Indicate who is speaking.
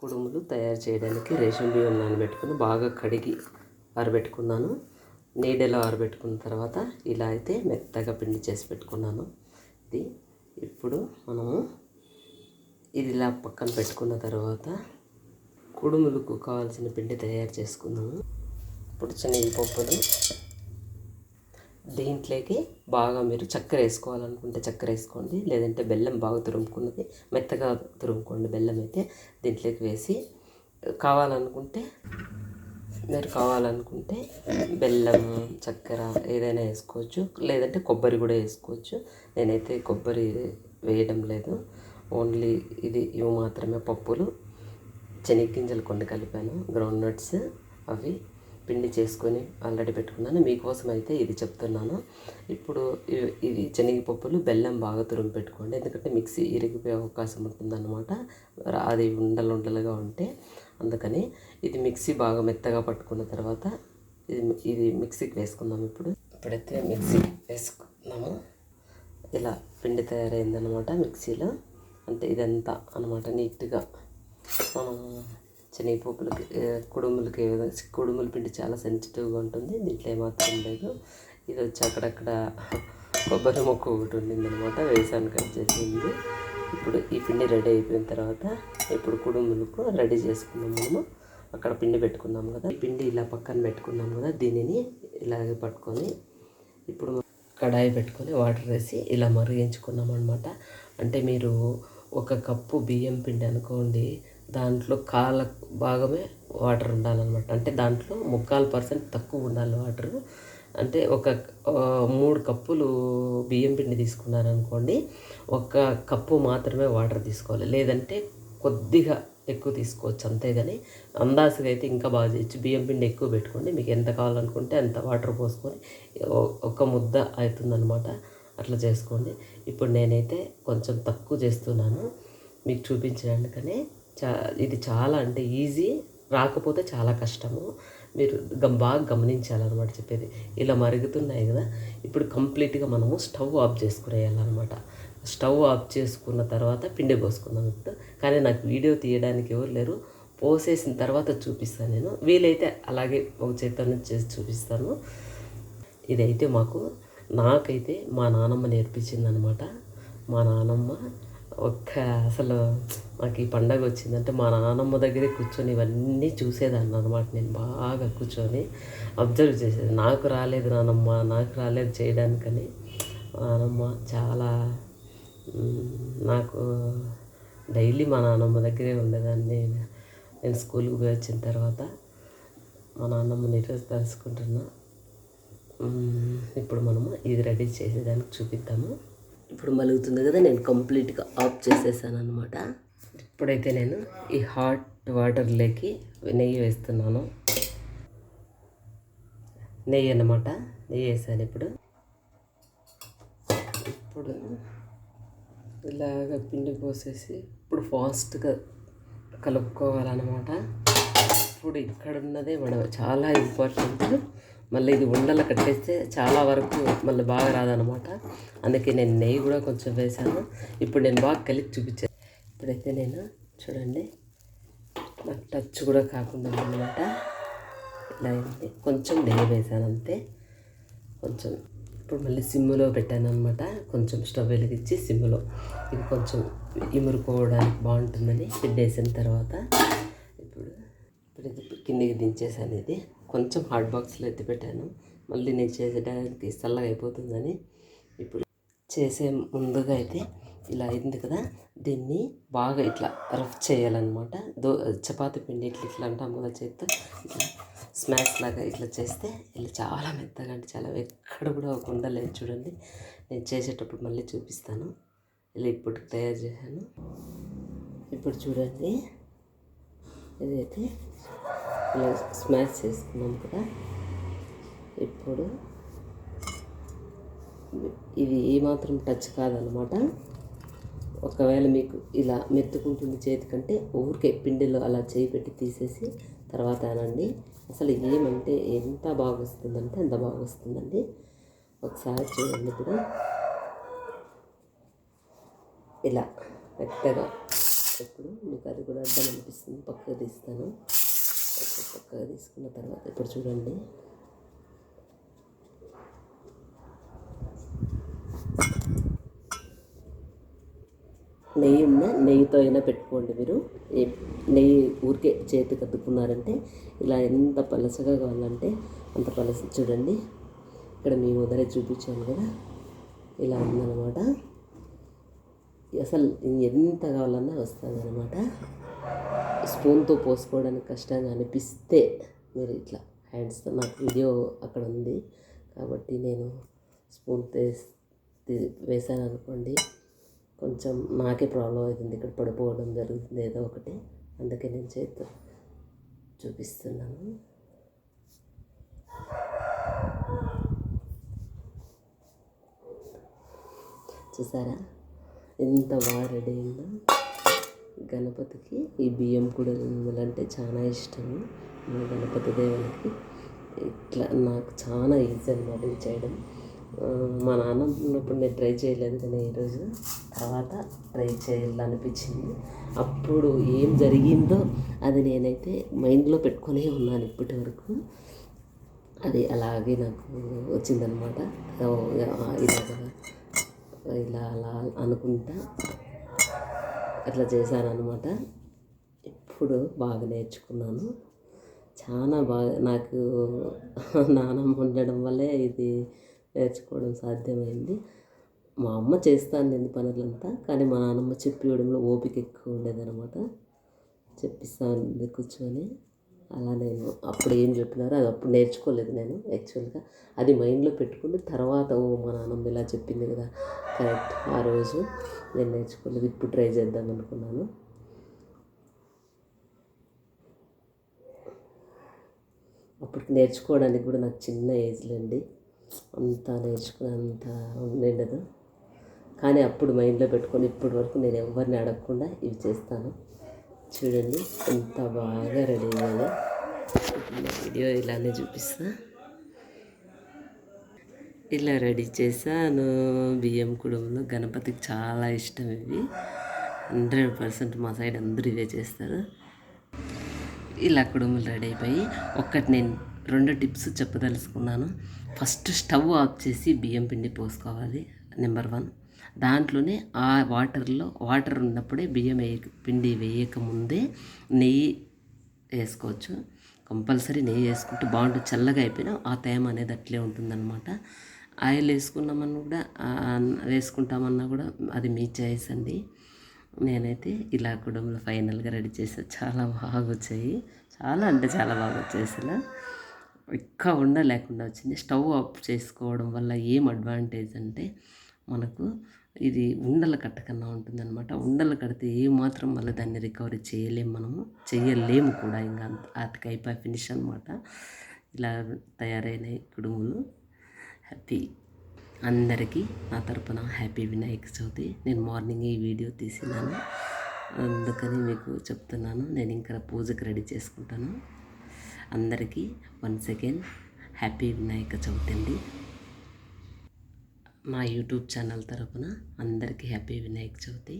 Speaker 1: కుడుములు తయారు చేయడానికి రేషన్ బియ్యం నానబెట్టుకుని బాగా కడిగి ఆరబెట్టుకున్నాను. నీడలో ఆరబెట్టుకున్న తర్వాత ఇలా అయితే మెత్తగా పిండి చేసి పెట్టుకున్నాను. ఇది ఇప్పుడు మనము ఇది ఇలా పక్కన పెట్టుకున్న తర్వాత కుడుములకు కావాల్సిన పిండి తయారు చేసుకుందాము. ఇప్పుడు శనగపప్పులు దీంట్లోకి బాగా మీరు చక్కెర వేసుకోవాలనుకుంటే చక్కెర వేసుకోండి లేదంటే బెల్లం బాగా తురుముకున్నది మెత్తగా తురుముకోండి బెల్లం అయితే దీంట్లోకి వేసి కావాలనుకుంటే మీరు కావాలనుకుంటే బెల్లం చక్కెర ఏదైనా వేసుకోవచ్చు లేదంటే కొబ్బరి కూడా వేసుకోవచ్చు. నేనైతే కొబ్బరి వేయడం లేదు. ఓన్లీ ఇది ఇవి మాత్రమే పప్పులు. చెనిగ్గింజలు కొన్ని కలిపాను. గ్రౌండ్ నట్స్ అవి. పిండి చేసుకొని ఆల్రెడీ పెట్టుకున్నాను. మీకోసం అయితే ఇది చెప్తున్నాను. ఇప్పుడు ఇవి- ఇది శనగపప్పులు బెల్లం బాగా తురుము పెట్టుకోండి. ఎందుకంటే మిక్సీ ఇరిగిపోయే అవకాశం ఉంటుందన్నమాట. అది ఉండలు ఉండలుగా ఉంటే అందుకని ఇది మిక్సీ బాగా మెత్తగా పట్టుకున్న తర్వాత ఇది ఇది మిక్సీకి వేసుకుందాం ఇప్పుడు. ఇప్పుడైతే మిక్సీ వేసుకున్నాము. ఇలా పిండి తయారైందనమాట మిక్సీలో. అంటే ఇదంతా అనమాట నీట్గా. మనం శనగపప్పులకి కుడుములకి ఏ విధంగా కుడుముల పిండి చాలా సెన్సిటివ్గా ఉంటుంది. దీంట్లో ఏమాత్రం లేదు. ఇది వచ్చి అక్కడక్కడ కొబ్బరి మొక్క ఒకటి ఉండింది అనమాట వేసాను కట్ చేసింది. ఇప్పుడు ఈ పిండి రెడీ అయిపోయిన తర్వాత ఇప్పుడు కుడుములకు రెడీ చేసుకున్నాం మనము. అక్కడ పిండి పెట్టుకున్నాం కదా. ఈ పిండి ఇలా పక్కన పెట్టుకున్నాం కదా. దీనిని ఇలాగే పట్టుకొని ఇప్పుడు కడాయి పెట్టుకొని వాటర్ వేసి ఇలా మరిగించుకున్నాం అనమాట అంటే మీరు ఒక కప్పు బియ్యం పిండి అనుకోండి దాంట్లో కాల భాగమే వాటర్ ఉండాలన్నమాట. అంటే దాంట్లో ముక్కాలు పర్సెంట్ తక్కువ ఉండాలి వాటర్. అంటే ఒక మూడు కప్పులు బియ్యం పిండి తీసుకున్నారనుకోండి ఒక కప్పు మాత్రమే వాటర్ తీసుకోవాలి. లేదంటే కొద్దిగా ఎక్కువ తీసుకోవచ్చు అంతేగాని అందాజుగా అయితే ఇంకా బాగా చేయొచ్చు. బియ్యం పిండి ఎక్కువ పెట్టుకోండి. మీకు ఎంత కావాలనుకుంటే అంత వాటర్ పోసుకొని ఒక ముద్ద అవుతుందన్నమాట అట్లా చేసుకోండి. ఇప్పుడు నేనైతే కొంచెం తక్కువ చేస్తున్నాను. మీకు చూపించడానికనే చా ఇది చాలా అంటే ఈజీ రాకపోతే చాలా కష్టము. మీరు గమ్ బాగా గమనించాలన్నమాట చెప్పేది. ఇలా మరుగుతున్నాయి కదా ఇప్పుడు కంప్లీట్గా మనము స్టవ్ ఆఫ్ చేసుకునేయాలన్నమాట. స్టవ్ ఆఫ్ చేసుకున్న తర్వాత పిండి పోసుకుందాం ఇప్పుడు. కానీ నాకు వీడియో తీయడానికి ఎవరు లేరు. పోసేసిన తర్వాత చూపిస్తాను నేను. వీలైతే అలాగే ఒక చేత చేసి చూపిస్తాను. ఇదైతే మాకు నాకైతే మా నానమ్మ నేర్పించింది అనమాట మా నానమ్మ ఒక్క అసలు నాకు ఈ పండగ వచ్చిందంటే మా నానమ్మ దగ్గరే కూర్చొని ఇవన్నీ చూసేదాన్ని అనమాట నేను బాగా కూర్చొని అబ్జర్వ్ చేసేది. నాకు రాలేదు నానమ్మ నాకు రాలేదు చేయడానికని. నానమ్మ చాలా నాకు డైలీ మా నాన్నమ్మ దగ్గరే ఉండేదాన్ని. నేను స్కూల్కి పోయి వచ్చిన తర్వాత మా నాన్నమ్మని ఈరోజు తలుసుకుంటున్నా ఇప్పుడు మనము ఇది రెడీ చేసేదానికి చూపిద్దాము. ఇప్పుడు మలుగుతుంది కదా నేను కంప్లీట్గా ఆఫ్ చేసేసాను అనమాట ఇప్పుడైతే నేను ఈ హాట్ వాటర్లోకి నెయ్యి వేస్తున్నాను. నెయ్యి అన్నమాట నెయ్యి వేసాను ఇప్పుడు. ఇప్పుడు ఇలాగ పిండి పోసేసి ఇప్పుడు ఫాస్ట్గా కలుపుకోవాలన్నమాట. ఇప్పుడు ఇక్కడ ఉన్నదే మన చాలా ఇంపార్టెంట్ మళ్ళీ ఇది ఉండలు కట్టేస్తే చాలా వరకు మళ్ళీ బాగా రాదనమాట అందుకే నేను నెయ్యి కూడా కొంచెం వేసాను ఇప్పుడు నేను బాగా కలిపి చూపించాను ఇప్పుడైతే నేను చూడండి నాకు టచ్ కూడా కాకుండా అనమాట ఇలా అయింది. కొంచెం నెయ్యి వేసాను అంతే. కొంచెం ఇప్పుడు మళ్ళీ సిమ్లో పెట్టాను అనమాట కొంచెం స్టవ్ వెలిగించి సిమ్లో ఇది కొంచెం ఇమురుకోవడానికి బాగుంటుందని పిండి వేసిన తర్వాత ఇప్పుడు ఇది కిందికి దించేసాను ఇది కొంచెం హాట్ బాక్స్లో ఎత్తి పెట్టాను. మళ్ళీ నేను చేసేటానికి చల్లగా అయిపోతుందని ఇప్పుడు చేసే ముందుగా అయితే ఇలా అయింది కదా దీన్ని బాగా ఇట్లా రఫ్ చేయాలన్నమాట. దో చపాతి పిండి ఇట్లా ఇట్లా అంటాం కదా చేత్తో ఇట్లా స్మాష్ లాగా ఇట్లా చేస్తే ఇలా చాలా మెత్తగా అంటే చాలా ఎక్కడ కూడా ఒక ఉండలేదు చూడండి. నేను చేసేటప్పుడు మళ్ళీ చూపిస్తాను. ఇలా ఇప్పుడు తయారు చేశాను. ఇప్పుడు చూడండి. ఇదైతే ఇలా స్మాష్ చేసుకున్నాం కదా ఇప్పుడు ఇది ఏమాత్రం టచ్ కాదనమాట ఒకవేళ మీకు ఇలా మెత్తుకుంటుంది చేతి కంటే ఊరికే పిండిలో అలా చేయి పెట్టి తీసేసి తర్వాత అనండి. అసలు ఏమంటే ఎంత బాగా వస్తుందంటే అంత బాగా వస్తుందండి ఒకసారి చూడండి ఇప్పుడు. ఇలా మెత్తగా. ఇప్పుడు మీకు అది కూడా అడ్డం అనిపిస్తుంది. పక్కగా తీస్తాను. పక్కగా తీసుకున్న తర్వాత ఇప్పుడు చూడండి. నెయ్యి ఉన్న నెయ్యితో అయినా పెట్టుకోండి మీరు. నెయ్యి ఊరికే చేతికి అద్దుకున్నారంటే ఇలా ఎంత పలసగా కావాలంటే అంత పలస చూడండి. ఇక్కడ మీ మొదలే చూపించాను కదా. ఇలా ఉందన్నమాట. అసలు ఎంత కావాలన్నా వస్తుంది అనమాట స్పూన్తో పోసుకోవడానికి కష్టంగా అనిపిస్తే మీరు ఇట్లా హ్యాండ్స్తో నాకు వీడియో అక్కడ ఉంది కాబట్టి నేను స్పూన్ వేసాను అనుకోండి కొంచెం నాకే ప్రాబ్లం అవుతుంది. ఇక్కడ పడిపోవడం జరుగుతుంది ఏదో ఒకటి. అందుకే నేను చేతితో చూపిస్తున్నాను. చూసారా? ఎంత బాగా రెడీ గణపతికి ఈ బియ్యం కూడా అంటే చాలా ఇష్టము. మా గణపతి దేవునికి ఇట్లా నాకు చాలా ఈజీ అనమాట ఇది చేయడం. మా నాన్న ఉన్నప్పుడు నేను ట్రై చేయలేదు కానీ ఈరోజు తర్వాత ట్రై చేయాలనిపించింది. అప్పుడు ఏం జరిగిందో అది నేనైతే మైండ్లో పెట్టుకునే ఉన్నాను ఇప్పటి వరకు. అది అలాగే నాకు వచ్చిందనమాట ఇలాగా ఇలా అలా అనుకుంటా అట్లా చేశానన్నమాట. ఇప్పుడు బాగా నేర్చుకున్నాను. చాలా బాగా నాకు నానమ్మ ఉండడం వల్లే ఇది నేర్చుకోవడం సాధ్యమైంది. మా అమ్మ చేస్తాను ఎన్ని పనులంతా కానీ మా నాన్నమ్మ చెప్పివ్వడంలో ఓపిక ఎక్కువ ఉండేదన్నమాట. చెప్పిస్తాను కూర్చొని. అలా నేను అప్పుడు ఏం చెప్పినారో అది అప్పుడు నేర్చుకోలేదు నేను యాక్చువల్గా. అది మైండ్లో పెట్టుకుని తర్వాత ఓ మా నాన్నమ్మ ఇలా చెప్పింది కదా కరెక్ట్ ఆ రోజు నేను నేర్చుకోలేదు ఇప్పుడు ట్రై చేద్దాం అనుకున్నాను. అప్పటికి నేర్చుకోవడానికి కూడా నాకు చిన్న ఏజ్లో అండి అంత నేర్చుకునేంత ఉండదు. కానీ అప్పుడు మైండ్లో పెట్టుకొని ఇప్పటి వరకు నేను ఎవరిని అడగకుండా ఇవి చేస్తాను. చూడండి ఎంత బాగా రెడీ అయ్యాలో వీడియో ఇలానే చూపిస్తా. ఇలా రెడీ చేశాను. బియ్యం కుడుములు గణపతికి చాలా ఇష్టం ఇవి. హండ్రెడ్ పర్సెంట్ మా సైడ్ అందరూ ఇవే చేస్తారు. ఇలా కుడుములు రెడీ అయిపోయి ఒక్కటి నేను రెండు టిప్స్ చెప్పదలుచుకున్నాను. ఫస్ట్ స్టవ్ ఆఫ్ చేసి బియ్యం పిండి పోసుకోవాలి నెంబర్ వన్. దాంట్లోనే ఆ వాటర్లో వాటర్ ఉన్నప్పుడే బియ్యం వేయ పిండి వేయకముందే నెయ్యి వేసుకోవచ్చు. కంపల్సరీ నెయ్యి వేసుకుంటే బాగుంటుంది చల్లగా అయిపోయినా ఆ తేమ అనేది అట్లే ఉంటుందన్నమాట. ఆయిల్ వేసుకున్నామన్నా కూడా వేసుకుంటామన్నా కూడా అది మీ చాయిస్ అండి. నేనైతే ఇలా కుటుంబంలో ఫైనల్గా రెడీ చేసా. చాలా బాగా వచ్చాయి. చాలా అంటే చాలా బాగా వచ్చేసిన ఎక్కువ ఉండ లేకుండా వచ్చింది. స్టవ్ ఆఫ్ చేసుకోవడం వల్ల ఏం అడ్వాంటేజ్ అంటే మనకు ఇది ఉండలు కట్టకన్నా ఉంటుందన్నమాట. ఉండలు కడితే ఏమాత్రం మళ్ళీ దాన్ని రికవరీ చేయలేము మనము. చేయలేము కూడా. ఇంకా అంత అతికి అయిపోయి ఫినిష్ అనమాట ఇలా తయారైన కుడుములు. హ్యాపీ అందరికీ నా తరపున హ్యాపీ వినాయక చవితి. నేను మార్నింగ్ ఈ వీడియో తీసినాను. అందుకని మీకు చెప్తున్నాను. నేను ఇంకా పూజకి రెడీ చేసుకుంటాను. అందరికీ one second happy Vinayaka Chavithi అండి. మా యూట్యూబ్ ఛానల్ తరపున అందరికీ హ్యాపీ వినాయక చవితి.